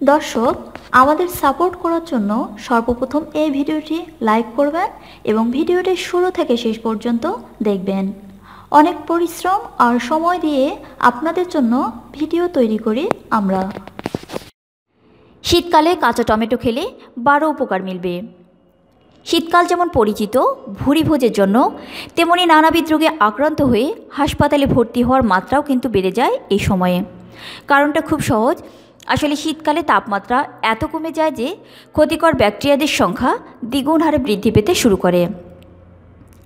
দর্শক, আমাদের সাপোর্ট করার জন্য সর্বপ্রথম এই ভিডিওটি লাইক করবেন এবং ভিডিওটি শুরু থেকে শেষ পর্যন্ত দেখবেন। অনেক পরিশ্রম আর সময় দিয়ে আপনাদের জন্য ভিডিও তৈরি করি আমরা। শীতকালে কাঁচা টমেটো খেলে বারো উপকার মিলবে। শীতকাল যেমন পরিচিত, ভুরি ভোজের জন্য, তেমনি নানাবিধ রোগে আক্রান্ত হয়ে হাসপাতালে ভর্তি হওয়ার মাত্রাও কিন্তু বেড়ে যায় এই সময়ে। কারণটা খুব সহজ আসলে শীতকালে তাপমাত্রা এত কমে যায় যে ক্ষতিকর ব্যাকটেরিয়াদের সংখ্যা দ্বিগুণ হারে বৃদ্ধি পেতে শুরু করে।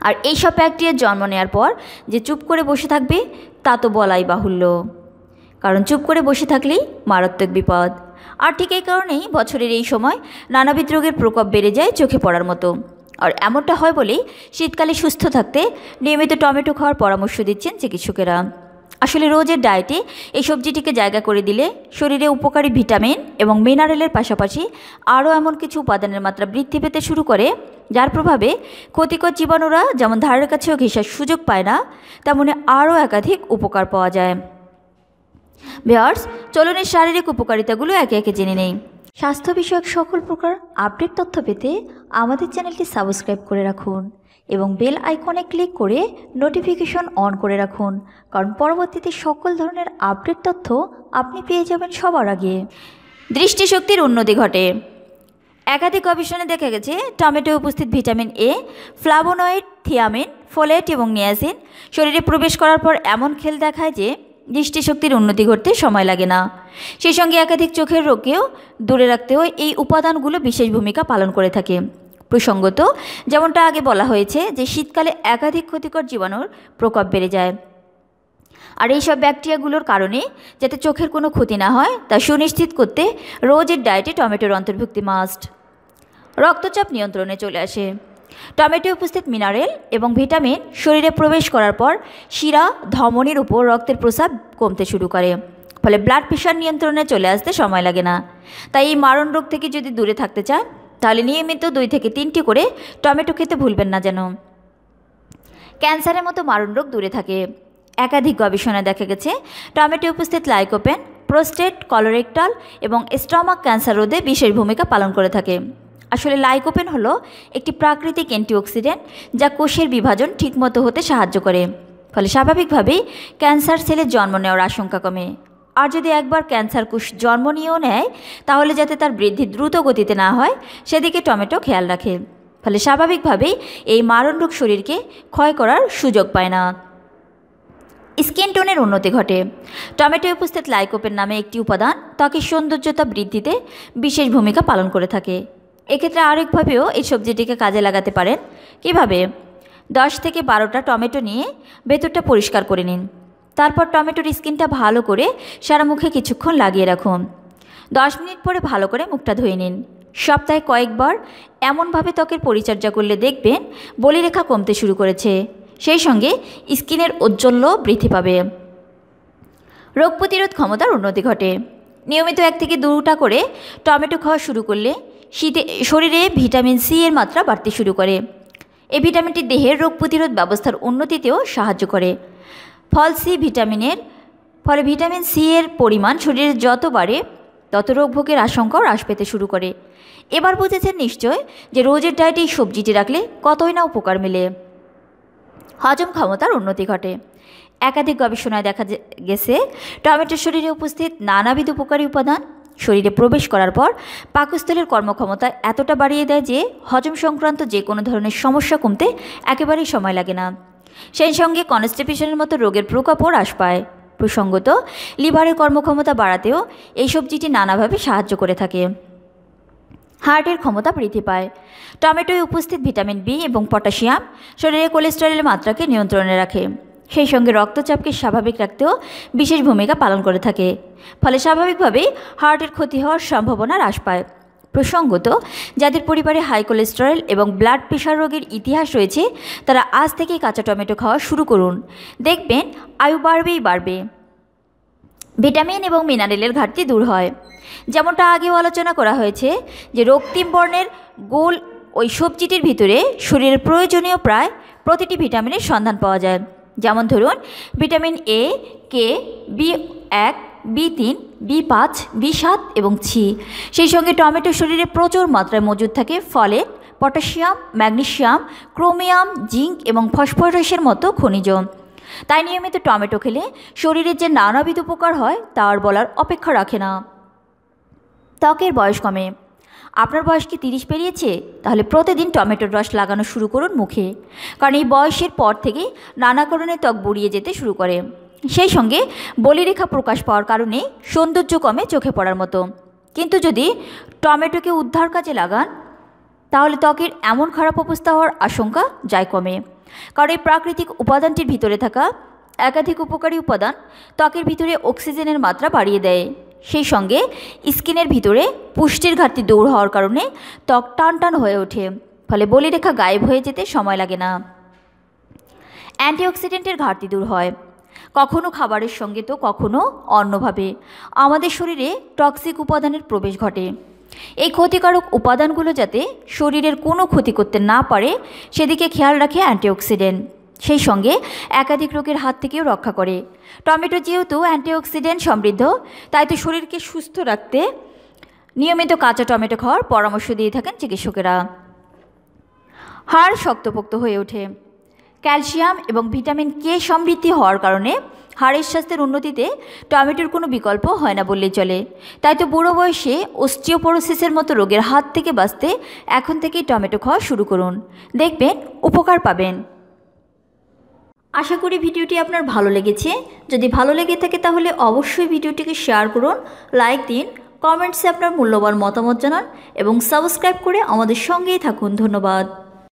আর এইসব ব্যাকটেরিয়ার জন্ম নেওয়ার পর যে চুপ করে বসে থাকবে, তা তো বলাই বাহুল্য। কারণ চুপ করে বসে থাকলেই মারাত্মক বিপদ। আর ঠিক এই কারণেই বছরের এই সময় নানাবিধ রোগের প্রকোপ বেড়ে যায় চোখে পড়ার মতো। আর এমনটা হয় বলেই শীতকালে সুস্থ থাকতে নিয়মিত টমেটো খাওয়ার পরামর্শ দিচ্ছেন চিকিৎসকেরা। আসলে রোজের ডায়েটে এই সবজিটিকে জায়গা করে দিলে শরীরে উপকারী ভিটামিন এবং মিনারেলের পাশাপাশি আরও এমন কিছু উপাদানের মাত্রা বৃদ্ধি পেতে শুরু করে, যার প্রভাবে ক্ষতিকর জীবাণুরা যেমন ধারের কাছেও ঘেঁষার সুযোগ পায় না, তেমনি আরও একাধিক উপকার পাওয়া যায়। ভিওর্স চলুন এই শারীরিক উপকারিতাগুলো একে একে জেনে নেই। স্বাস্থ্য বিষয়ক সকল প্রকার আপডেট তথ্য পেতে আমাদের চ্যানেলটি সাবস্ক্রাইব করে রাখুন। এবং বেল আইকনে ক্লিক করে নোটিফিকেশন অন করে রাখুন, কারণ পরবর্তীতে সকল ধরনের আপডেট তথ্য আপনি পেয়ে যাবেন সবার আগে। দৃষ্টিশক্তির উন্নতি ঘটে। একাধিক গবেষণায় দেখা গেছে, টমেটো উপস্থিত vitamin A flavonoid, thiamine, folate এবং নিয়াসিন শরীরে প্রবেশ করার পর এমন খেল দেখায় যে দৃষ্টিশক্তির উন্নতি ঘটতে সময় লাগে না। সেই সঙ্গে একাধিক চোখের রোগকেও দূরে রাখতেও এই উপাদানগুলো বিশেষ ভূমিকা পালন করে থাকে। প্রসঙ্গত, যেমনটা আগে বলা হয়েছে যে শীতকালে একাধিক ক্ষতিকর জীবাণুর প্রকোপ বেড়ে যায়। আর এইসব ব্যাকটেরিয়াগুলোর কারণে যাতে চোখের কোনো ক্ষতি না হয়, তা সুনিশ্চিত করতে রোজের ডায়েটে টমেটোর অন্তর্ভুক্তি মাস্ট। রক্তচাপ নিয়ন্ত্রণে চলে আসে। টমেটো উপস্থিত মিনারেল এবং ভিটামিন শরীরে প্রবেশ করার পর শিরা, ধমনির উপর রক্তের প্রসাব কমতে শুরু করে, ফলে ব্লাড প্রেশার নিয়ন্ত্রণে চলে আসতে সময় লাগে না। তাই এই মারণ রোগ থেকে যদি দূরে থাকতে চান তাহলে নিয়মিত দুই থেকে তিনটি করে টমেটো খেতে ভুলবেন না যেন। ক্যান্সারের মতো মারণ রোগ দূরে থাকে। একাধিক গবেষণায় দেখা গেছে টমেটো উপস্থিত লাইকোপেন, প্রোস্টেট, কলোরেক্টাল এবং স্টমাক ক্যান্সার রোধে বিশেষ ভূমিকা পালন করে থাকে। আসলে লাইকোপেন হলো একটি প্রাকৃতিক অ্যান্টিঅক্সিডেন্ট যা কোষের বিভাজন ঠিকমতো হতে সাহায্য করে। ফলে স্বাভাবিকভাবেই ক্যান্সার সেলের জন্ম নেওয়ার আশঙ্কা কমে। আর যদি একবার ক্যান্সার কোষ জন্ম নিয়েও নেয়, তাহলে যাতে তার বৃদ্ধি দ্রুত গতিতে না হয়, সেদিকে টমেটো খেয়াল রাখে। ফলে স্বাভাবিকভাবেই এই মারণ রোগ শরীরকে ক্ষয় করার সুযোগ পায় না। স্কিন টোনের উন্নতি ঘটে। টমেটো উপস্থিত লাইকোপেন নামে একটি উপাদান ত্বকের সৌন্দর্যতা বৃদ্ধিতে বিশেষ ভূমিকা পালন করে থাকে। এক্ষেত্রে আরেকভাবেও এই সবজিটিকে কাজে লাগাতে পারেন। কীভাবে? দশ থেকে বারোটা টমেটো নিয়ে ভেতরটা পরিষ্কার করে নিন। তারপর টমেটোর স্কিনটা ভালো করে সারা মুখে কিছুক্ষণ লাগিয়ে রাখুন। দশ মিনিট পরে ভালো করে মুখটা ধুয়ে নিন। সপ্তাহে কয়েকবার এমনভাবে ত্বকের পরিচর্যা করলে দেখবেন বলিরেখা কমতে শুরু করেছে। সেই সঙ্গে স্কিনের ঔজ্জ্বল্য বৃদ্ধি পাবে। রোগ প্রতিরোধ ক্ষমতার উন্নতি ঘটে। নিয়মিত এক থেকে দুটা করে টমেটো খাওয়া শুরু করলে শীতে, শরীরে ভিটামিন সি এর মাত্রা বাড়তে শুরু করে। এই ভিটামিনটি দেহের রোগ প্রতিরোধ ব্যবস্থার উন্নতিতেও সাহায্য করে। ফল সি ভিটামিনের, ফলে ভিটামিন সি এর পরিমাণ শরীরে যত বাড়ে, তত রোগ ভোগের আশঙ্কাও হ্রাস পেতে শুরু করে। এবার বুঝেছেন নিশ্চয় যে রোজের ডায়েটে এই সবজিটি রাখলে কতই না উপকার মেলে। হজম ক্ষমতার উন্নতি ঘটে। একাধিক গবেষণায় দেখা গেছে, টমেটোর শরীরে উপস্থিত নানাবিধ উপকারী উপাদান শরীরে প্রবেশ করার পর পাকস্থলের কর্মক্ষমতা এতটা বাড়িয়ে দেয় যে হজম সংক্রান্ত যে কোনো ধরনের সমস্যা কমতে একেবারেই সময় লাগে না। সেই সঙ্গে কনস্টিপেশনের মতো রোগের প্রকোপও হ্রাস পায়। প্রসঙ্গত, লিভারের কর্মক্ষমতা বাড়াতেও এই সবজিটি নানাভাবে সাহায্য করে থাকে। হার্টের ক্ষমতা বৃদ্ধি পায়। টমেটোয় উপস্থিত ভিটামিন বি এবং পটাশিয়াম শরীরে কোলেস্টেরলের মাত্রাকে নিয়ন্ত্রণে রাখে। সেই সঙ্গে রক্তচাপকে স্বাভাবিক রাখতেও বিশেষ ভূমিকা পালন করে থাকে। ফলে স্বাভাবিকভাবেই হার্টের ক্ষতি হওয়ার সম্ভাবনা হ্রাস পায়। প্রসঙ্গত, যাদের পরিবারে হাই কোলেস্টেরল এবং ব্লাড প্রেশার রোগের ইতিহাস রয়েছে, তারা আজ থেকেই কাঁচা টমেটো খাওয়া শুরু করুন। দেখবেন, আয়ু বাড়বেই বাড়বে। ভিটামিন এবং মিনারেলের ঘাটতি দূর হয়। যেমনটা আগেও আলোচনা করা হয়েছে, যে রক্তিম বর্ণের গোল ওই সবজিটির ভিতরে শরীরের প্রয়োজনীয় প্রায় প্রতিটি ভিটামিনের সন্ধান পাওয়া যায়। যেমন ধরুন, ভিটামিন এ কে বি এক বি তিন, বি পাঁচ, বি সাত এবং ছি। সেই সঙ্গে টমেটো শরীরে প্রচুর মাত্রায় মজুদ থাকে। ফলে পটাশিয়াম, ম্যাগনেশিয়াম, ক্রোমিয়াম, জিঙ্ক এবং ফসফরাসের মতো খনিজ। তাই নিয়মিত টমেটো খেলে শরীরের যে নানাবিধ উপকার হয়, তার বলার অপেক্ষা রাখে না। ত্বকের বয়স কমে। আপনার বয়স কি তিরিশ পেরিয়েছে? তাহলে প্রতিদিন টমেটোর রস লাগানো শুরু করুন মুখে। কারণ এই বয়সের পর থেকেই নানা কারণে ত্বক বুড়িয়ে যেতে শুরু করে। সেই সঙ্গে বলিরেখা প্রকাশ পাওয়ার কারণে সৌন্দর্য কমে চোখে পড়ার মতো। কিন্তু যদি টমেটোকে উদ্ধার কাজে লাগান, তাহলে ত্বকের এমন খারাপ অবস্থা হওয়ার আশঙ্কা যায় কমে। কারণ এই প্রাকৃতিক উপাদানটির ভিতরে থাকা একাধিক উপকারী উপাদান ত্বকের ভিতরে অক্সিজেনের মাত্রা বাড়িয়ে দেয়। সেই সঙ্গে স্কিনের ভিতরে পুষ্টির ঘাটতি দূর হওয়ার কারণে ত্বক টান টান হয়ে ওঠে, ফলে বলিরেখা গায়েব হয়ে যেতে সময় লাগে না। অ্যান্টিঅক্সিডেন্টের ঘাটতি দূর হয়। কখনো খাবারের সঙ্গে তো কখনো অন্যভাবে। আমাদের শরীরে টক্সিক উপাদানের প্রবেশ ঘটে। এই ক্ষতিকারক উপাদানগুলো যাতে শরীরের কোনো ক্ষতি করতে না পারে, সেদিকে খেয়াল রাখে অ্যান্টিঅক্সিডেন্ট। সেই সঙ্গে একাধিক রোগের হাত থেকেও রক্ষা করে। টমেটো যেহেতু অ্যান্টিঅক্সিডেন্ট সমৃদ্ধ, তাই তো শরীরকে সুস্থ রাখতে নিয়মিত কাঁচা টমেটো খাওয়ার পরামর্শ দিয়ে থাকেন চিকিৎসকেরা। হাড় শক্তপোক্ত হয়ে ওঠে। ক্যালসিয়াম এবং ভিটামিন কে সমৃদ্ধি হওয়ার কারণে হাড়ের স্বাস্থ্যের উন্নতিতে টমেটোর কোনো বিকল্প হয় না বললেই চলে। তাই তো বুড়ো বয়সে অস্টিওপোরোসিসের মতো রোগের হাত থেকে বাঁচতে এখন থেকেই টমেটো খাওয়া শুরু করুন। দেখবেন, উপকার পাবেন। আশা করি ভিডিওটি আপনার ভালো লেগেছে। যদি ভালো লেগে থাকে তাহলে অবশ্যই ভিডিওটিকে শেয়ার করুন, লাইক দিন, কমেন্টসে আপনার মূল্যবান মতামত জানান এবং সাবস্ক্রাইব করে আমাদের সঙ্গেই থাকুন। ধন্যবাদ।